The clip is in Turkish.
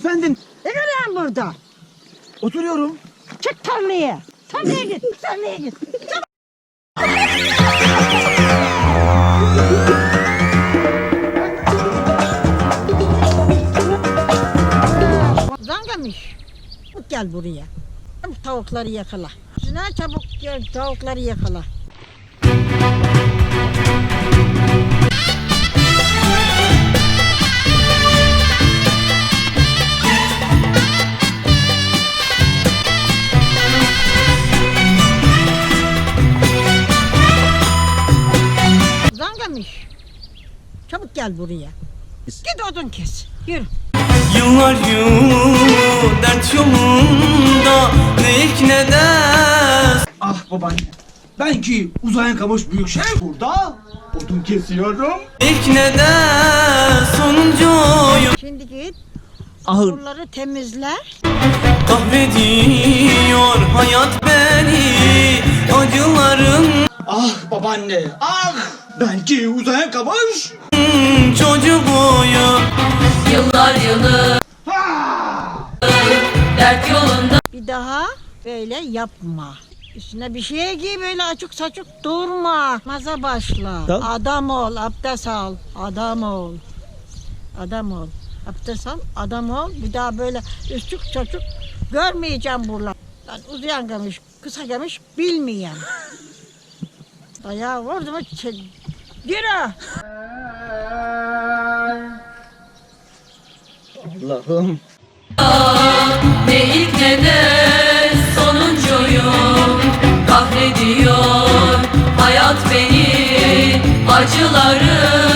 Efendim Ne görüyorsun burada? oturuyorum. Çık tarlaya. Tarlaya git. Tarlaya git. Zangamış. Gel buraya. Tavukları yakala. Şuna çabuk gel tavukları yakala. Zangamış. Çabuk gel buraya. Git odun kes. Yürü. Yıllar yılı dert yolunda Ne ilk ne de Ah babaanne. Ben ki uzayan kamış büyük şef burada. Odun kesiyorum. ilk ne de sonuncuyum Şimdi git. Ahır. Buraları temizle. Kahrediyor babaanne. Ah. Ben ki uzayan kamış. çocuğuyum Yıllar yılı dert yolunda Bir daha böyle yapma. Üstüne bir şey giy böyle açık saçık durma. Maza başla. Tamam. Adam ol, abdest al. Adam ol. Adam ol. Abdest al, adam ol. Bir daha böyle üstük çocuk görmeyeceğim buralar. Ben uzayan gelmiş, kısa gelmiş bilmeyen. Dayağı vurdu mu. Yürü. Allah'ım. ne ilk ne de sonuncuyum Kahrediyor hayat beni acıların